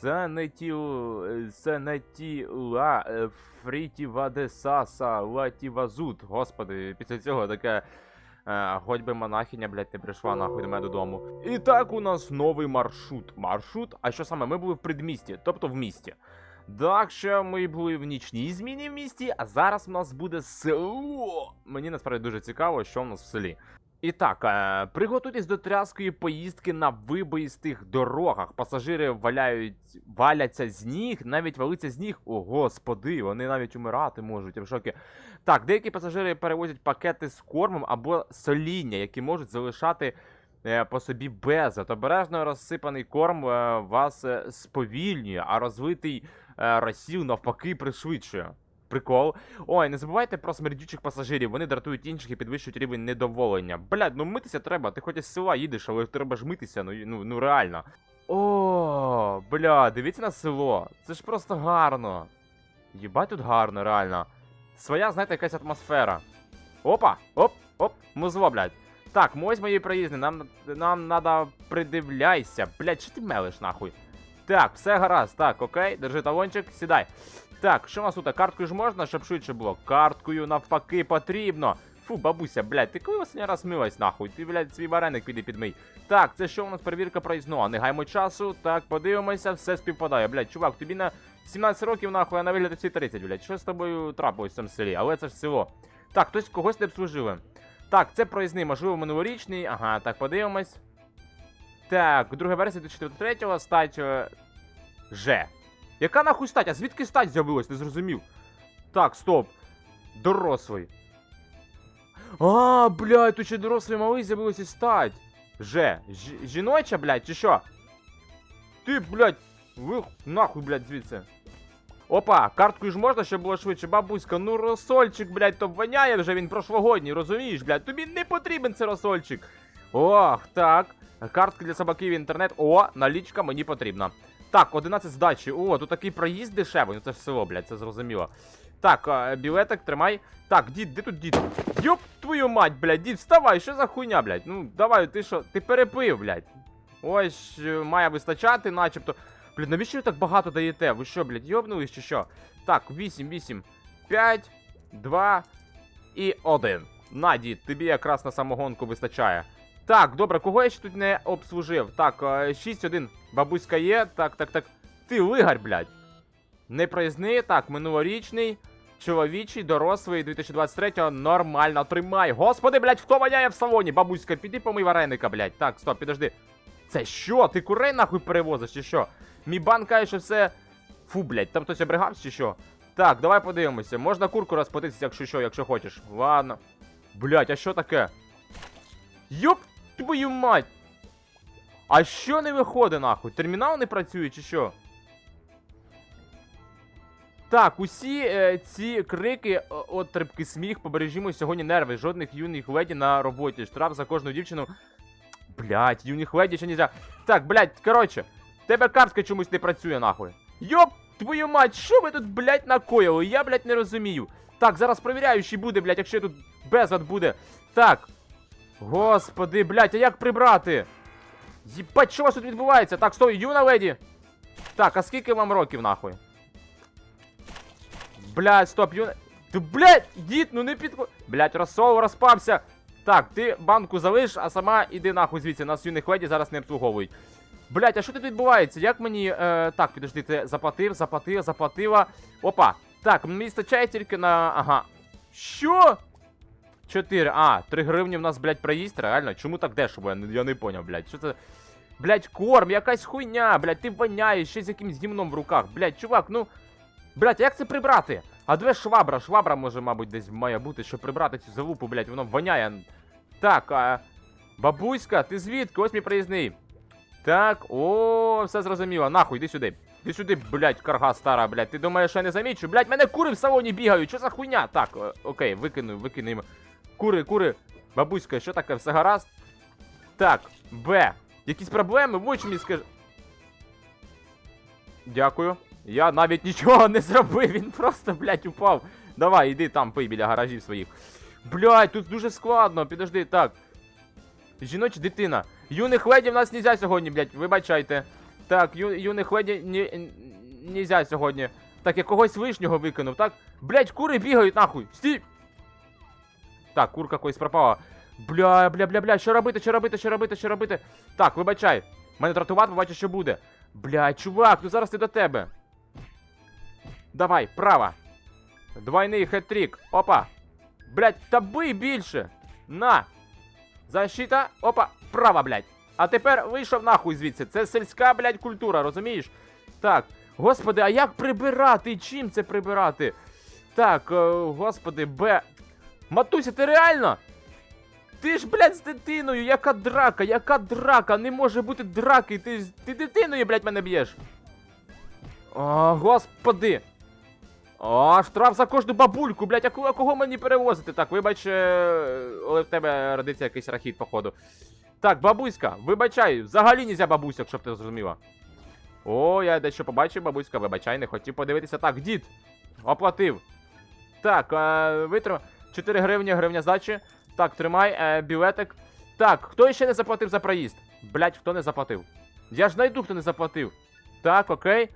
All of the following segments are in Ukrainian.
Це не ті, е, це не ті ла е, фріті вадесаса латі вазут. Господи, після цього таке. Е, хоч би монахиня, блядь, не прийшла нахуй до мене додому. І так у нас новий маршрут. Маршрут? А що саме? Ми були в предмісті, тобто в місті. Так що ми були в нічній зміні в місті, а зараз у нас буде село. Мені насправді дуже цікаво, що в нас в селі. І так, е, приготуйтесь до тряскої поїздки на вибоїстих дорогах. Пасажири валяють, валяться з ніг, навіть валиться з ніг. О, господи, вони навіть умирати можуть. Я в шокі. Так, деякі пасажири перевозять пакети з кормом або соління, які можуть залишати е, по собі безлад. Обережно розсипаний корм е, вас сповільнює, а розвитий розсіл навпаки пришвидшує. Прикол. Ой, не забувайте про смердючих пасажирів, вони дратують інших і підвищують рівень недоволення. Блядь, ну митися треба, ти хоч із села їдеш, але треба ж митися, ну, ну, ну реально. О, бля, дивіться на село. Це ж просто гарно. Єбать тут гарно, реально. Своя, знаєте, якась атмосфера. Опа! Оп, оп, музло, блядь. Так, ось мої проїзди, нам, нам надо придивляйся. Блядь, що ти мелиш нахуй? Так, все гаразд, так, окей, держи талончик, сідай. Так, що у нас тут? Карткою ж можна, щоб швидше було? Карткою навпаки потрібно. Фу, бабуся, блядь, ти коли останній раз милась нахуй? Ти, блядь, свій вареник піди підмий. Так, це що у нас перевірка проїзного? Не гаймо часу. Так, подивимося, все співпадає. Блядь, чувак, тобі на 17 років нахуй, а на вигляд всі 30, блядь. Що з тобою трапилось в цьому селі? Але це ж село. Так, хтось когось не обслужили. Так, це проїзний, можливо, минулорічний. Ага, так, подивимось. Так, друга версія 2003 стать е, Ж. Яка нахуй стать? А звідки стать з'явилась? Не зрозумів. Так, стоп. Дорослий. А, блядь, тут ще дорослий малий з'явилась і стать. Ж. Ж- Жіноча, блядь, чи що? Ти, блядь, ви нахуй, блядь, звідси. Опа, карткою ж можна, щоб було швидше. Бабуська, ну розсольчик, блядь, то воняє вже він прошлогодній, розумієш, блядь? Тобі не потрібен цей розсольчик. Ох, так. Картки для собаків інтернет. О, налічка мені потрібна. Так, 11 здачі. О, тут такий проїзд дешевий. Ну це ж село, блядь, це зрозуміло. Так, білетик тримай. Так, дід, де тут дід? Йоп, твою мать, блядь, дід, вставай, що за хуйня, блядь? Ну, давай, ти що, ти перепив, блядь. Ось, е, має вистачати, начебто. Блядь, навіщо ви так багато даєте? Ви що, блядь, йобнулись чи що? Так, 8, 8, 5, 2 і 1. На, дід, тобі якраз на самогонку вистачає. Так, добре, кого я ще тут не обслужив? Так, 6-1. Бабуська є. Так, так, так. Ти лигарь, блядь. Непроїзний, так, минулорічний, чоловічий, дорослий, 2023-го, нормально, тримай. Господи, блядь, хто воняє в салоні? Бабуська, піди помий вареника, блядь. Так, стоп, підожди. Це що? Ти курей нахуй перевозиш, чи що? Мій бан каже, що все. Фу, блядь, там хтось обригався, чи що? Так, давай подивимося. Можна курку розплатитися, якщо що, якщо хочеш. Ладно. Блядь, а що таке? Йоп твою мать! А що не виходить нахуй? Термінал не працює чи що? Так, усі е, ці крики, от трибки сміх, побережімо сьогодні нерви. Жодних юних леді на роботі. Штраф за кожну дівчину. Блять, юних леді ще нельзя. Так, блять, коротше, тебе картка чомусь не працює, нахуй. Йоп, твою мать, що ви тут, блять, накоїли? Я, блять, не розумію. Так, зараз провіряючий буде, блять, якщо тут безлад буде. Так. Господи, блять, а як прибрати? Єбать, що у вас тут відбувається? Так, стой, юна леді. Так, а скільки вам років, нахуй? Блядь, стоп, юна. Ти, блядь, дід, ну не підко... Блядь, розсол розпався. Так, ти банку залиш, а сама іди нахуй звідси, нас юних леді зараз не обслуговують. Блядь, а що тут відбувається? Як мені. Е, так, підожди, ти заплатив, заплатив, заплатила. Опа. Так, мені вистачає тільки на. Ага. Що? 4. А, 3 гривні в нас, блядь, проїзд, реально? Чому так дешево? Я не, поняв, блядь. Що це? Блядь, корм, якась хуйня, блядь, ти воняєш ще з якимсь гімном в руках. Блядь, чувак, ну. Блядь, як це прибрати? А де швабра? Швабра може, мабуть, десь має бути, щоб прибрати цю залупу, блядь, воно воняє. Так, а. Бабуська, ти звідки? Ось мій проїзний. Так, о, все зрозуміло. Нахуй, іди сюди. Іди сюди, блядь, карга стара, блядь. Ти думаєш, я не замічу? Блядь, мене кури в салоні бігають. Що за хуйня? Так, окей, викину, викинемо. Кури, кури. Бабуська, що таке? Все гаразд? Так, Б. Якісь проблеми? В очі мені скажи. Дякую. Я навіть нічого не зробив, він просто, блядь, упав. Давай, іди там пий біля гаражів своїх. Блядь, тут дуже складно, підожди, так. Жіноча дитина. Юних леді в нас нельзя сьогодні, блядь, вибачайте. Так, ю, юних леді ні, нельзя сьогодні. Так, я когось лишнього викинув, так? Блять, кури бігають нахуй. Стій! Так, курка когось пропала. Бля, бля, бля, бля, що робити, що робити, що робити, що робити? Так, вибачай. Мене дратувати, побачиш, що буде. Бля, чувак, ну зараз ти до тебе. Давай, право. Двойний хет-трік. Опа. Блять, та бий більше. На. Защита. Опа, право, блять. А тепер вийшов нахуй звідси. Це сільська, блядь, культура, розумієш? Так. Господи, а як прибирати? Чим це прибирати? Так, е, господи, Б. Матуся, ти реально? Ти ж, блядь, з дитиною, яка драка, яка драка? Не може бути драки. Ти, ти дитиною, блядь, мене б'єш. О, господи. О, штраф за кожну бабульку, блядь, а кого, мені перевозити? Так, вибач, е, але в тебе родиться якийсь рахіт, походу. Так, бабуська, вибачай, взагалі нельзя бабусяк, щоб ти зрозуміла. О, я дещо побачив, бабуська, вибачай, не хотів подивитися. Так, дід, оплатив. Так, е, витро 4 гривні, гривня здачі. Так, тримай, е, білетик. Так, хто ще не заплатив за проїзд? Блять, хто не заплатив? Я ж знайду, хто не заплатив. Так, окей.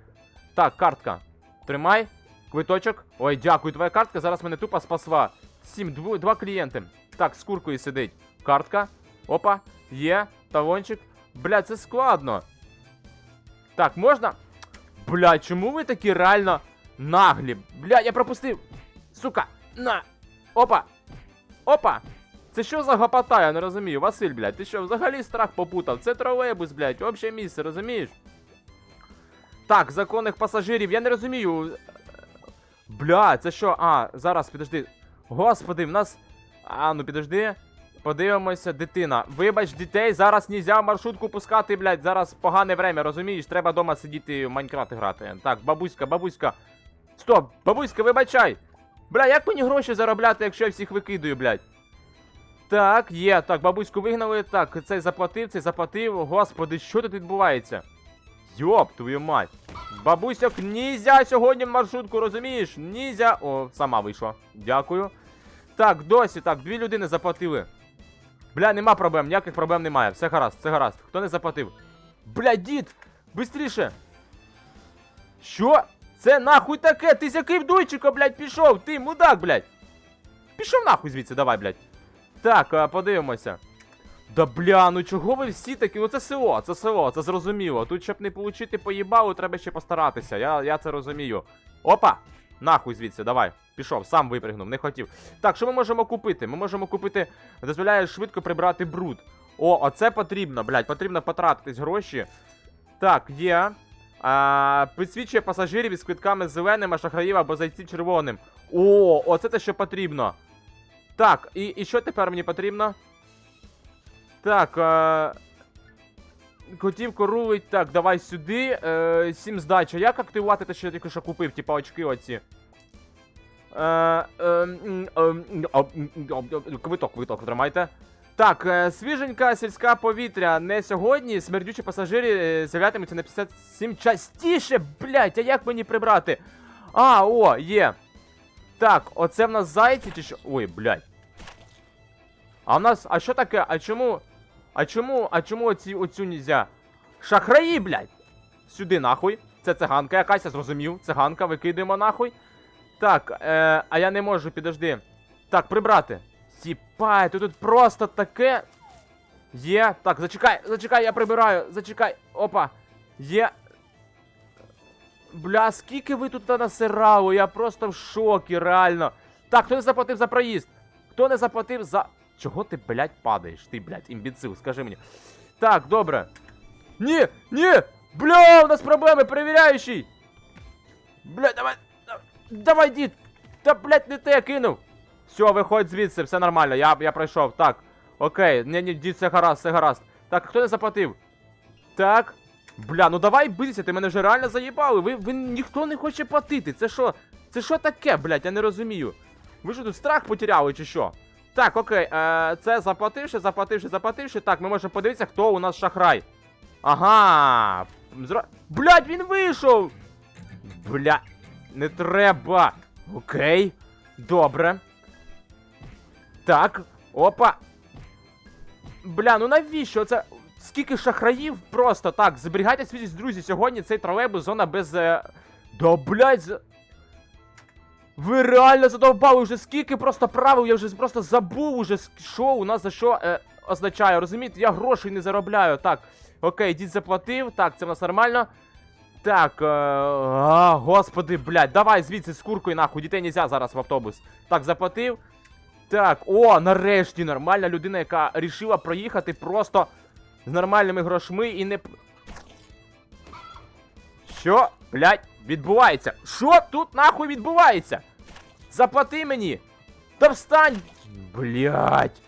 Так, картка. Тримай. Квиточок. Ой, дякую, твоя картка зараз мене тупо спасла. Сім, дво, два клієнти. Так, з куркою сидить. Картка. Опа, є, талончик. Бля, це складно. Так, можна? Бля, чому ви такі реально наглі? Бля, я пропустив. Сука, на. Опа. Опа. Це що за гопота, я не розумію. Василь, блядь, ти що, взагалі страх попутав? Це тролейбус, блядь, обще місце, розумієш? Так, законних пасажирів, я не розумію. Бля, це що? А, зараз, підожди. Господи, в нас. А, ну підожди. Подивимося, дитина. Вибач, дітей, зараз нельзя в маршрутку пускати, блядь. Зараз погане время, розумієш? Треба вдома сидіти в Майнкрафт грати. Так, бабуська, бабуська. Стоп, бабуська, вибачай. Бля, як мені гроші заробляти, якщо я всіх викидаю, блядь? Так, є. Так, бабуську вигнали. Так, цей заплатив, цей заплатив. Господи, що тут відбувається? Йоп, твою мать. Бабусяк, нізя сьогодні в маршрутку, розумієш? Нізя. О, сама вийшла. Дякую. Так, досі, так, дві людини заплатили. Бля, нема проблем, ніяких проблем немає. Все гаразд, все гаразд. Хто не заплатив? Бля, дід! Бистріше! Що? Це нахуй таке? Ти з яким дуйчиком, блядь, пішов? Ти мудак, блядь! Пішов нахуй звідси, давай, блядь. Так, подивимося. Да бля, ну чого ви всі такі? Ну це село, це село, це зрозуміло. Тут, щоб не получити поїбалу, треба ще постаратися. Я, я це розумію. Опа! Нахуй звідси, давай. Пішов, сам випригнув, не хотів. Так, що ми можемо купити? Ми можемо купити. Дозволяє швидко прибрати бруд. О, оце потрібно, блядь, потрібно потратитись гроші. Так, є. А, підсвічує пасажирів із квитками зеленим, а шахраїв або зайти червоним. О, оце те, що потрібно. Так, і, і що тепер мені потрібно? Так, е... Котівку рулить. Так, давай сюди. Е... Сім здача. Як активувати те, що я тільки що купив, типа очки оці? Е, е, е, а, м, а, Квиток, квиток, тримайте. Так, е, свіженька сільська повітря. Не сьогодні. Смердючі пасажири е, з'являтимуться на 57 частіше, блять, а як мені прибрати? А, о, є. Так, оце в нас зайці чи що? Ой, блядь. А в нас. А що таке? А чому. А чому. А чому оці, оцю нельзя? Шахраї, блядь! Сюди нахуй. Це циганка якась, я зрозумів. Циганка, викидаємо нахуй. Так, е, а я не можу, підожди. Так, прибрати. Сіпай, то тут просто таке. Є. Так, зачекай, зачекай, я прибираю. Зачекай. Опа. Є. Бля, скільки ви тут насирали? Я просто в шокі, реально. Так, хто не заплатив за проїзд? Хто не заплатив за. Чого ти, блядь, падаєш? Ти, блядь, імбіцил, скажи мені. Так, добре. Ні, ні! Бля, у нас проблеми, перевіряючий! Бля, давай. Давай, дід! Та, блядь, не те кинув! Все, виходь звідси, все нормально, я, я пройшов. Так. Окей, ні, ні, дід, все гаразд, все гаразд. Так, хто не заплатив? Так. Бля, ну давай битися, ти мене вже реально заїбали. Ви, ви ніхто не хоче платити. Це що? Це що таке, блядь, я не розумію. Ви що тут страх потеряли чи що? Так, окей, е, це заплативши, заплативши, заплативши. Так, ми можемо подивитися, хто у нас шахрай. Ага. Зра... Блядь, він вийшов! Бля, не треба. Окей. Добре. Так, опа. Бля, ну навіщо це. скільки шахраїв просто так. Зберігайте свіжість, друзі. Сьогодні цей тролейбус зона без. Е... Да блядь. Ви реально задовбали вже скільки просто правил, я вже просто забув уже, що у нас за що е, означає. Розумієте, я грошей не заробляю. Так, окей, дід заплатив. Так, це в нас нормально. Так, е, а, господи, блядь, давай звідси з куркою нахуй, дітей нельзя зараз в автобус. Так, заплатив. Так, о, нарешті нормальна людина, яка рішила проїхати просто з нормальними грошми і не. Що, блядь, відбувається? Що тут нахуй відбувається? Заплати мені! Та встань! Блядь.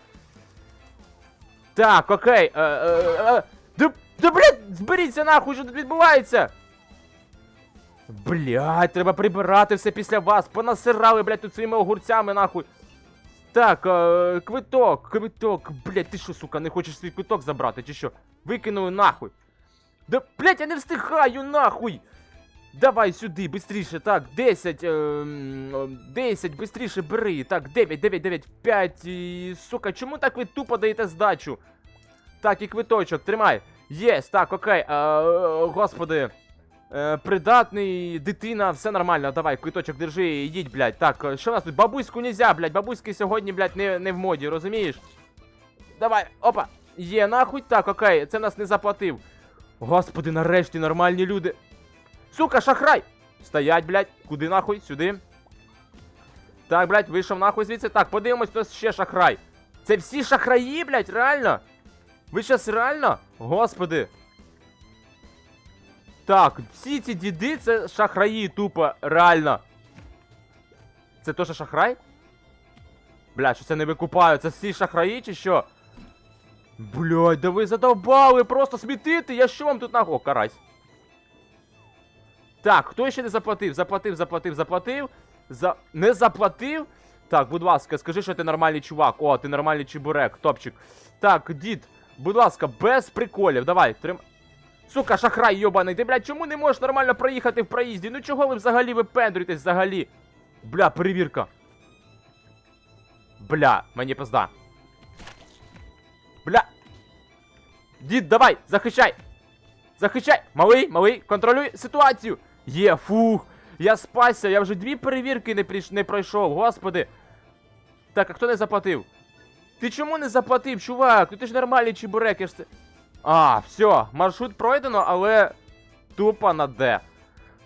Так, окей. Е, е, е, да, да, блядь, зберіться нахуй, що тут відбувається? Блядь, треба прибирати все після вас. Понасирали, блядь, тут своїми огурцями, нахуй. Так, е, квиток, квиток. Блядь, ти що, сука, не хочеш свій квиток забрати, чи що? Викинули нахуй. Да, блядь, я не встигаю, нахуй! Давай сюди, быстріше, так, 10, е, е, 10, быстріше бери, так, 9, 9, 9, 5, і, сука, чому так ви тупо даєте здачу? Так, і квиточок, тримай. Єс, так, окей, е, е, господи. Е, придатний, дитина, все нормально, давай, квиточок держи, йдіть, блядь. Так, е, що у нас тут? Бабуську нельзя, блядь, бабуськи сьогодні, блядь, не, не в моді, розумієш? Давай, опа. Є, нахуй, так, окей, це нас не заплатив. Господи, нарешті нормальні люди. Сука, шахрай! Стоять, блядь, куди нахуй? Сюди. Так, блядь, вийшов нахуй звідси. Так, подивимось, хто ще шахрай. Це всі шахраї, блядь, реально? Ви щас реально? Господи. Так, всі ці діди це шахраї, тупо, реально. Це теж шахрай? Бля, що це не викупаю? Це всі шахраї чи що? Блядь, да ви задовбали просто смітити! Я що вам тут нахуй? О, карась. Так, хто ще не заплатив? Заплатив, заплатив, заплатив. За... Не заплатив? Так, будь ласка, скажи, що ти нормальний чувак. О, ти нормальний чебурек, топчик. Так, дід, будь ласка, без приколів. Давай, трим. Сука, шахрай йобаний. Ти, блядь, чому не можеш нормально проїхати в проїзді? Ну чого ви взагалі випендрюєтесь взагалі? Бля, перевірка. Бля, мені пизда. Бля. Дід, давай, захищай. Захищай! Малий, малий, контролюй ситуацію! Є, фух! Я спасся, я вже дві перевірки не, прийш... не пройшов, господи! Так, а хто не заплатив? Ти чому не заплатив, чувак? Ну ти ж нормальний чебурек, я ж це. А, все, маршрут пройдено, але тупо на Д.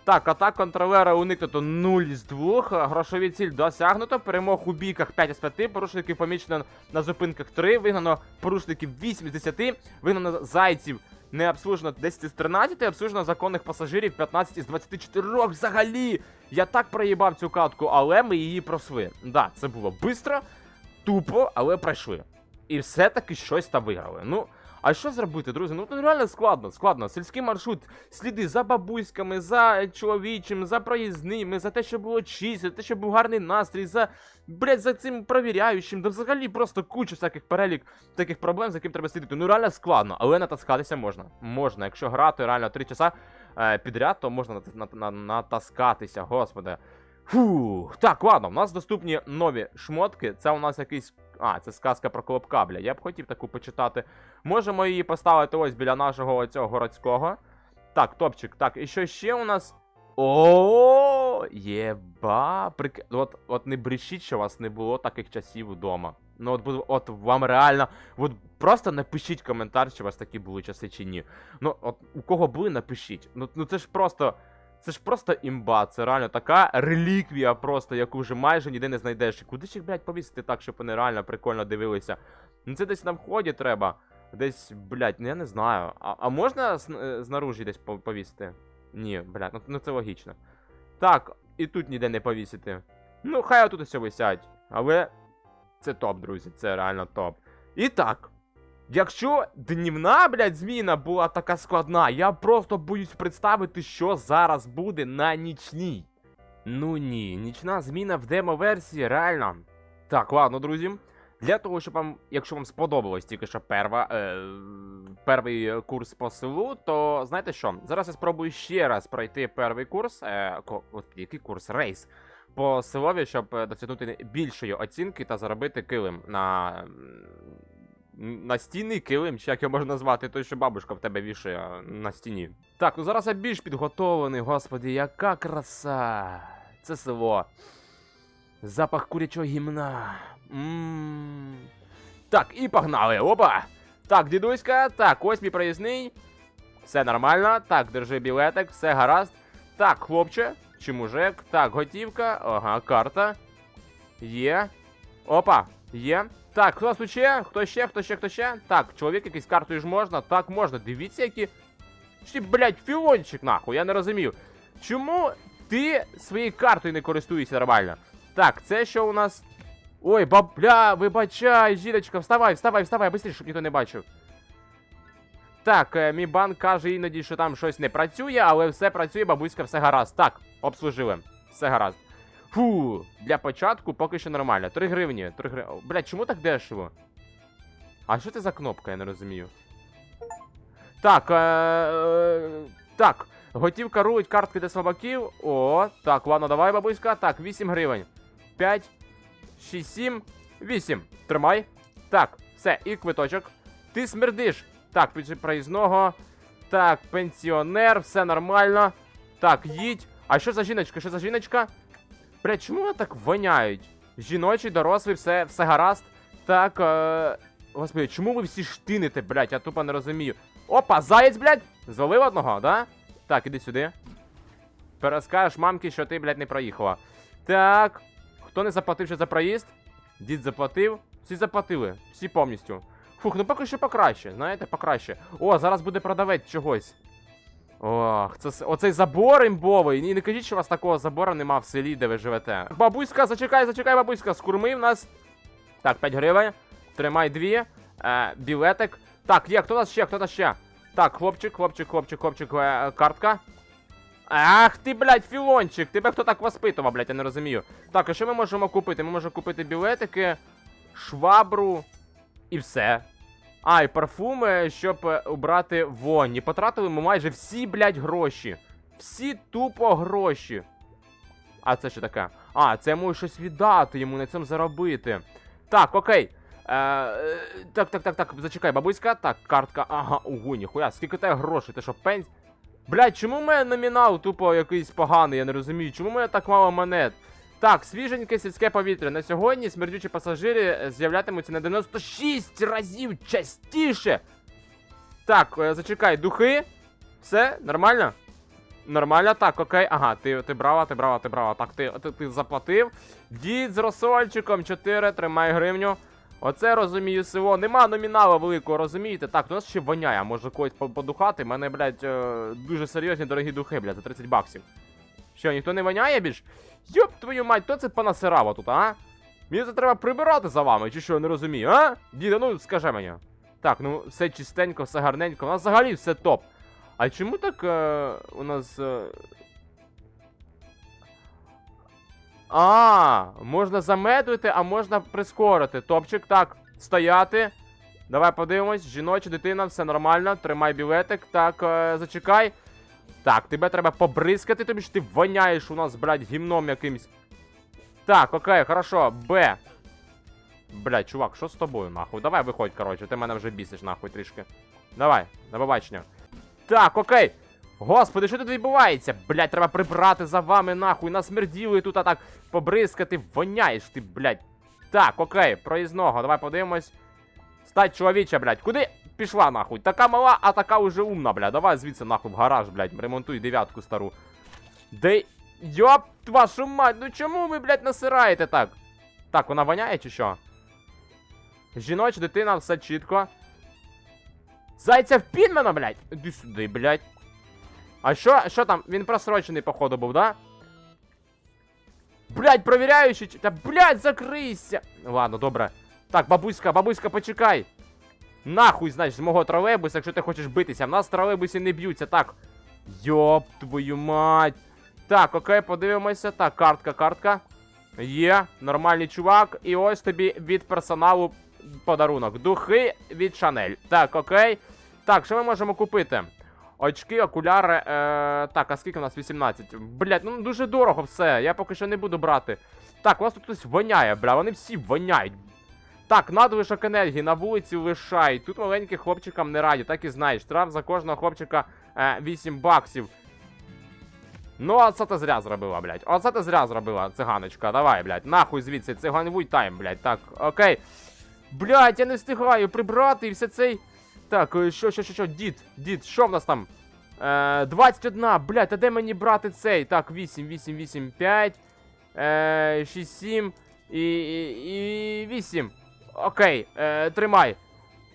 Так, атак контролера уникнуто 0 з 2, грошові ціль досягнуто, перемог у бійках 5 з 5, порушників помічено на зупинках 3, вигнано порушників 8 з 10, вигнано зайців не обслужено 10 з 13, обслужено законних пасажирів 15 із 24 взагалі. Я так проїбав цю катку, але ми її пройшли. Да, це було швидко, тупо, але пройшли. І все-таки щось там виграли. Ну, а що зробити, друзі? Ну тут реально складно, складно. Сільський маршрут, сліди за бабуськами, за чоловічим, за проїзними, за те, що було чисто, за те, що був гарний настрій, за блять, за цим провіряючим, да взагалі просто куча всяких перелік таких проблем, за яким треба слідити. Ну реально складно, але натаскатися можна. Можна, якщо грати реально 3 часа е, підряд, то можна нат- нат- на- натаскатися, господи. Фух, так, ладно, у нас доступні нові шмотки. Це у нас якийсь. А, це сказка про колобка, бля. Я б хотів таку почитати. Можемо її поставити ось біля нашого цього городського. Так, топчик. Так, і що ще у нас? О, єба. Прик... От, от не брешіть, що у вас не було таких часів вдома. Ну от, от вам реально. От просто напишіть коментар, чи у вас такі були часи чи ні. Ну, от у кого були, напишіть. Ну, ну це ж просто. Це ж просто імба, це реально така реліквія, просто, яку вже майже ніде не знайдеш. Куди ж їх, блядь, повісити так, щоб вони реально прикольно дивилися? Ну це десь на вході треба. Десь, блядь, ну я не знаю. А, а можна е, знаружі десь повісити? Ні, блядь, ну, ну це логічно. Так, і тут ніде не повісити. Ну, хай отут усе висять. Але це топ, друзі, це реально топ. І так. Якщо днівна, блядь, зміна була така складна, я просто боюсь представити, що зараз буде на нічній. Ну ні, нічна зміна в демо-версії, реально. Так, ладно, друзі. Для того, щоб вам, якщо вам сподобалось тільки що перва, е, перший курс по селу, то знаєте що? Зараз я спробую ще раз пройти перший курс. Е, ко, от, який курс? Рейс по селові, щоб е, досягнути більшої оцінки та заробити килим на настінний килим, чи як його можна назвати, той, що бабушка в тебе вішає на стіні. Так, ну зараз я більш підготовлений, господи, яка краса. Це село. Запах курячого гімна. Ммм. Так, і погнали. Опа! Так, дідуська, так, ось мій проїзний. Все нормально. Так, держи білетик, все гаразд. Так, хлопче, чи мужик. Так, готівка. Ага, карта. Є. Опа, є. Так, хто тут ще? Хто ще? Хто ще? Хто ще? Так, чоловік якийсь картою ж можна. Так, можна. Дивіться, які. Чи, блядь, філончик, нахуй, я не розумію. Чому ти своєю картою не користуєшся нормально? Так, це що у нас. Ой, бабля, вибачай, жіночка, вставай, вставай, вставай, быстріше, щоб ніхто не бачив. Так, е, мій банк каже іноді, що там щось не працює, але все працює, бабуська, все гаразд. Так, обслужили. Все гаразд. Фу, для початку поки що нормально. 3 гривні. 3 гривні. Блять, чому так дешево? А що це за кнопка, я не розумію. Так, е, е, так. Готівка рулить картки для слабаків. О, так, ладно, давай, бабуська. Так, 8 гривень. 5, 6, 7, 8. Тримай. Так, все, і квиточок. Ти смердиш. Так, проїзного. Так, пенсіонер, все нормально. Так, їдь. А що за жіночка? Що за жіночка? Блять, чому вони так воняють? Жіночий, дорослий, все, все гаразд. Так, е... Господи, чому ви всі штините, блять? Я тупо не розумію. Опа, заєць, блять! Звалив одного, да? Так, іди сюди. Перескажеш мамки, що ти, блядь, не проїхала. Так. Хто не заплатив ще за проїзд? Дід заплатив. Всі заплатили. Всі повністю. Фух, ну поки що покраще, знаєте, покраще. О, зараз буде продавець чогось. Ох, це оцей забор імбовий. І не кажіть, що у вас такого забору нема в селі, де ви живете. Бабуська, зачекай, зачекай, бабуська, скурмив нас. Так, 5 гривень. Тримай дві. Е, білетик. Так, є, хто нас ще, хто нас ще? Так, хлопчик, хлопчик, хлопчик, хлопчик, е, картка. Ах ти, блядь, філончик, тебе хто так воспитував, блядь, я не розумію. Так, а що ми можемо купити? Ми можемо купити білетики, швабру і все. А, і парфуми, щоб е, убрати вонь. І потратили ми майже всі, блядь, гроші. Всі тупо гроші. А це що таке? А, це я можу щось віддати йому на цьому заробити. Так, окей. Е, е, так, так, так, так, зачекай, бабуська. Так, картка. Ага, ого, ніхуя, скільки тебе грошей? Ти що, пенс? Блядь, чому в мене номінал тупо якийсь поганий, я не розумію. Чому в мене так мало монет? Так, свіженьке сільське повітря. На сьогодні смердючі пасажири з'являтимуться на 96 разів частіше. Так, е, зачекай, духи. Все, нормально? Нормально, так, окей. Ага, ти, ти брала, ти брала, ти брала. Так, ти, ти, ти заплатив. Дід з розсольчиком 4, тримай гривню. Оце розумію село. Нема номінала великого, розумієте? Так, у нас ще воняє, може когось подухати. У мене, блядь, е, дуже серйозні дорогі духи, блядь, за 30 баксів. Що, ніхто не воняє більш? Йоп твою мать, хто це понасирало тут, а? Мені це треба прибирати за вами, чи що, я не розумію, а? Діда, ну скажи мені. Так, ну все чистенько, все гарненько. У нас взагалі все топ. А чому так е, у нас. Е... А, можна замедлити, а можна прискорити. Топчик, так, стояти. Давай подивимось, жіноча дитина, все нормально. Тримай білетик. Так, е, зачекай. Так, тебе треба побризкати, тобі ж ти воняєш у нас, блядь, гімном якимсь. Так, окей, хорошо, Б. Блядь, чувак, що з тобою, нахуй? Давай виходь, коротше, ти мене вже бісиш, нахуй, трішки. Давай, на побачення. Так, окей. Господи, що тут відбувається? Блядь, треба прибрати за вами, нахуй. Насмерділи тут, а так побризкати, воняєш ти, блядь. Так, окей, проїзного, давай подивимось. Стать чоловіча, блядь. Куди пішла, нахуй? Така мала, а така уже умна, блядь. Давай звідси, нахуй, в гараж, блядь. Ремонтуй дев'ятку стару. Де. Йоп, вашу мать, ну чому ви, блядь, насираєте так? Так, вона воняє чи що? Жіноча дитина, все чітко. Зайця в підмена, блядь! Іди сюди, блядь. А що, що там? Він просрочений, походу, був, да? Блядь, провіряючи. чи- Та блядь, закрийся! Ладно, добре. Так, бабуська, бабуська, почекай. Нахуй, значить, з мого тролейбуса, якщо ти хочеш битися. В нас тролейбусі не б'ються. Так. Йоп, твою мать. Так, окей, подивимося. Так, картка, картка. Є, нормальний чувак. І ось тобі від персоналу подарунок. Духи від Шанель. Так, окей. Так, що ми можемо купити? Очки, окуляри. Е, так, а скільки у нас 18? Блять, ну дуже дорого все. Я поки що не буду брати. Так, у нас тут хтось воняє, бля, вони всі воняють. Так, надлишок енергії на вулиці лишай. Тут маленьким хлопчикам не раді, так і знаєш. Штраф за кожного хлопчика е, 8 баксів. Ну, а це ти зря зробила, блядь. Оце ти зря зробила, циганочка. Давай, блядь. Нахуй звідси, циганвуй тайм, блядь. Так, окей. Блядь, я не встигаю прибрати і все цей. Так, е, що, що, що, що, дід, дід, що в нас там? Е, 21, блядь, а де мені брати цей? Так, 8, 8, 8, 5, е, 6, 7 і, і, і 8. Окей, е, тримай.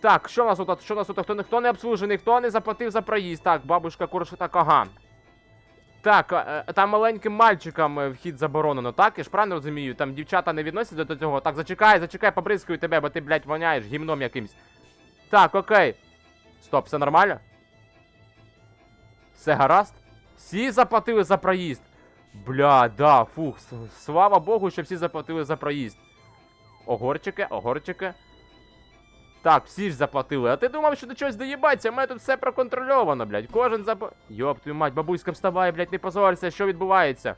Так, що в нас тут? Що в нас тут? Хто, не- хто не обслужений, хто не заплатив за проїзд? Так, бабушка курша так, ага. Так, е, е, там маленьким мальчикам е, вхід заборонено, так? Я ж правильно розумію? Там дівчата не відносяться до цього. Так, зачекай, зачекай, побризкаю тебе, бо ти, блядь, воняєш гімном якимсь. Так, окей. Стоп, все нормально? Все гаразд? Всі заплатили за проїзд. Бля, да, фух, слава Богу, що всі заплатили за проїзд. Огорчики, огорчики. Так, всі ж заплатили. А ти думав, що до чогось доїбаться? У мене тут все проконтрольовано, блядь. Кожен зап... Йоп, твою мать, бабуська, вставай, блядь, не позорься, що відбувається.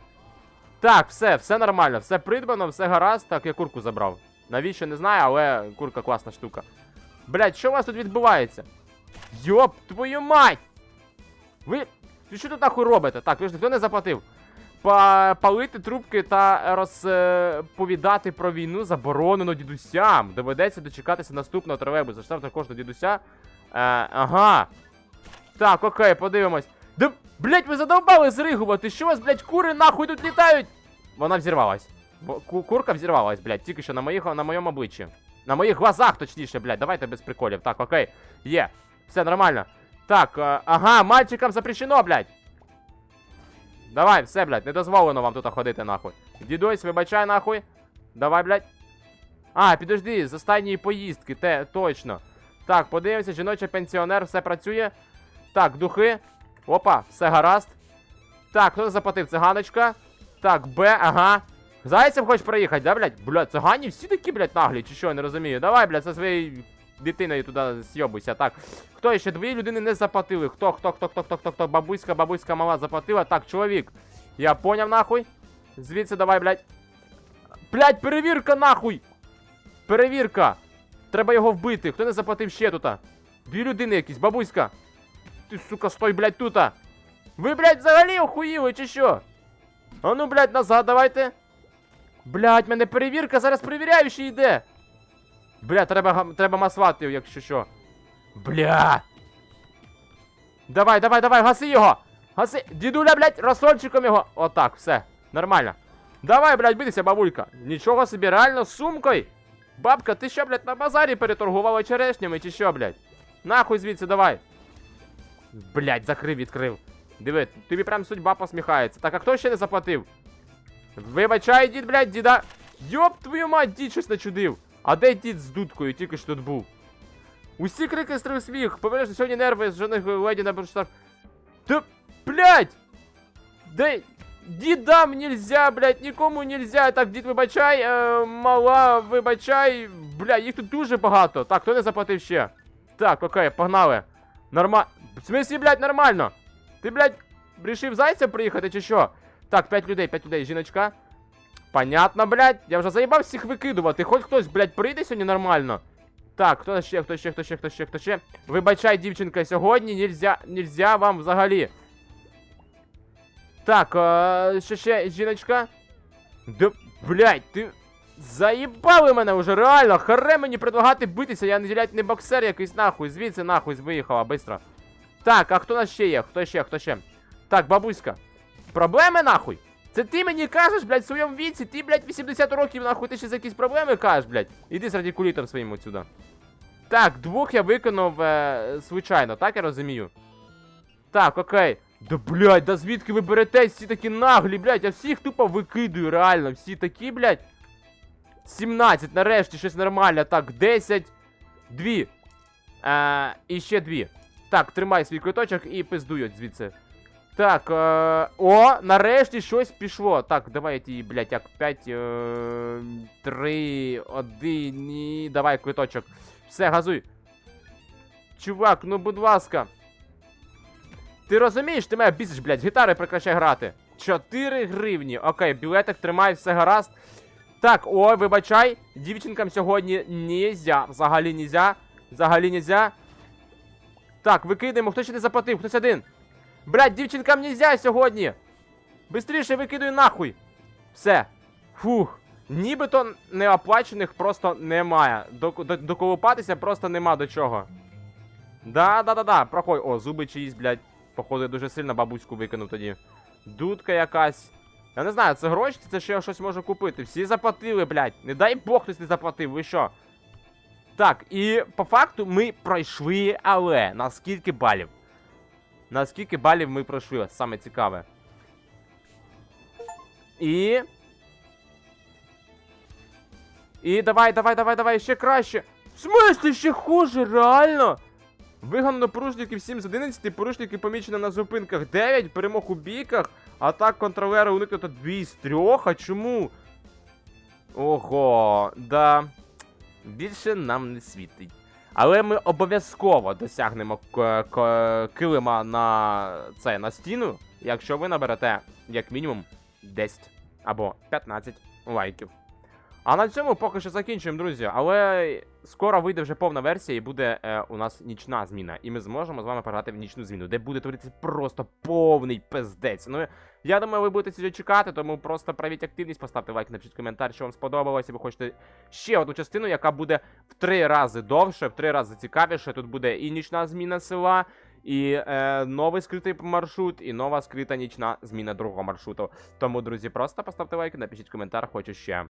Так, все, все нормально, все придбано, все гаразд. Так, я курку забрав. Навіщо, не знаю, але курка класна штука. Блядь, що у вас тут відбувається? Йоп, твою мать! Ви. Ви що тут нахуй робите? Так, ви ж ніхто не заплатив. Па- Палити трубки та розповідати про війну заборонено дідусям. Доведеться дочекатися наступного тролейбуса. Штраф кожного дідуся. Е, ага. Так, окей, подивимось. Да, блять, ви задовбали зригувати. Що у вас, блять, кури нахуй тут літають? Вона взірвалась. Курка взірвалась, блять, тільки що на моїх на моєму обличчі. На моїх глазах, точніше, блять, давайте без приколів. Так, окей. Є. Все нормально. Так, е, ага, мальчикам запрещено, блять. Давай, все, блядь, не дозволено вам тут ходити, нахуй. Дідусь, вибачай, нахуй. Давай, блядь. А, підожди, з останньої поїздки, те, точно. Так, подивимося, жіночий пенсіонер, все працює. Так, духи. Опа, все гаразд. Так, хто заплатив? Циганочка. Так, Б, ага. Зайцем хочеш проїхати, да, блядь? Блядь, цигані всі такі, блядь, наглі, чи що, я не розумію. Давай, блядь, зі своєю дитиною туди з'йобуйся. Так. Хто ще? Дві людини не заплатили. Хто, хто, хто, хто, хто, хто, хто? Бабуська, бабуська мала заплатила. Так, чоловік. Я поняв, нахуй. Звідси давай, блядь. Блядь, перевірка, нахуй! Перевірка! Треба його вбити. Хто не заплатив ще тута? Дві людини якісь, бабуська. Ти, сука, стой, блядь, тута. Ви, блядь, взагалі охуїли, чи що? А ну, блядь, назад давайте. Блядь, мене перевірка, зараз перевіряючий йде. Бля, треба, треба маслати, його, якщо що. Бля. Давай, давай, давай, гаси його! Гаси! Дідуля, блядь, розсольчиком його! Отак, все, нормально. Давай, блядь, битися, бабулька. Нічого собі, реально з сумкою. Бабка, ти що, блядь, на базарі переторгувала черешнями чи що, блядь? Нахуй звідси, давай. Блядь, закрив, відкрив. Диви, тобі прям судьба посміхається. Так, а хто ще не заплатив? Вибачай, дід, блядь, діда. Йоп, твою мать, дід щось начудив. А де дід з дудкою, тільки що тут був? Усі крики стрив сміх. Повернеш, сьогодні нерви з жоних леді на бурштах. Та, блядь! Де... Дідам нельзя, блядь, нікому нельзя. Так, дід, вибачай, е, мала, вибачай. Бля, їх тут дуже багато. Так, хто не заплатив ще? Так, окей, погнали. Норма... В смысле, блядь, нормально. Ти, блядь, рішив зайцем приїхати чи що? Так, 5 людей, 5 людей, жіночка. Понятно, блядь. Я вже заїбав всіх викидувати. Хоч хтось, блядь, прийде сьогодні нормально. Так, хто ще, хто ще, хто ще, хто ще, хто ще. Вибачай, дівчинка, сьогодні нельзя, нельзя вам взагалі. Так, е, ще ще, жіночка. Да, блядь, ти. Заїбали мене вже, реально. Харе мені предлагати битися, я блядь, не боксер якийсь нахуй. Звідси нахуй виїхала, быстро. Так, а хто нас ще є? Хто ще, хто ще? Так, бабуська. Проблеми нахуй? Це ти мені кажеш, блядь, в своєму віці, ти, блядь, 80 років, нахуй, ти ще за якісь проблеми кажеш, блядь. Іди з радикулітом своїм отсюда. Так, двох я виконав, е, звичайно, так я розумію. Так, окей. Да блядь, да звідки ви беретесь? Всі такі наглі, блядь, я всіх тупо викидую, реально. Всі такі, блядь. 17, нарешті, щось нормальне. Так, 10. Дві. Е, і ще дві. Так, тримай свій квиточок і пиздують звідси. Так, е, о, нарешті щось пішло. Так, давай я ті, блядь, як 5, е, 3, 1, і давай квиточок. Все, газуй. Чувак, ну будь ласка. Ти розумієш, ти мене бісиш, блядь, гітари прекращай грати. 4 гривні. Окей, білетик тримай, все гаразд. Так, ой, вибачай, дівчинкам сьогодні нельзя. Взагалі нельзя. Взагалі нельзя. Так, викидаємо, хто ще не заплатив, хтось один. Блядь, дівчинкам нельзя сьогодні. Бистріше викидуй нахуй. Все. Фух. Нібито неоплачених просто немає. Док- до- Доколупатися просто нема до чого. Да, да, да, да, проходь. О, зуби чиїсь, блядь. Походу, я дуже сильно бабуську викинув тоді. Дудка якась. Я не знаю, це гроші, це ще я щось можу купити. Всі заплатили, блядь. Не дай Бог хтось не заплатив, ви що? Так, і по факту ми пройшли, але на скільки балів? На скільки балів ми пройшли? Саме цікаве. І. І давай, давай, давай, давай, ще краще. В смислі, ще хуже, реально? Вигнано порушників 7 з 11, порушники помічено на зупинках 9, перемог у бійках, атак контролера уникнуто 2 з 3, а чому? Ого, да. Більше нам не світить. Але ми обов'язково досягнемо к- килима на це на стіну, якщо ви наберете як мінімум 10 або 15 лайків. А на цьому поки що закінчуємо, друзі. Але скоро вийде вже повна версія і буде е, у нас нічна зміна. І ми зможемо з вами пограти в нічну зміну, де буде творитися просто повний пиздець. Ну я думаю, ви будете цього чекати, тому просто правіть активність, поставте лайк, напишіть коментар, що вам сподобалось, і ви хочете ще одну частину, яка буде в три рази довше, в три рази цікавіше. Тут буде і нічна зміна села. І е, новий скритий маршрут, і нова скрита нічна зміна другого маршруту. Тому, друзі, просто поставте лайк, напишіть коментар, хочу ще.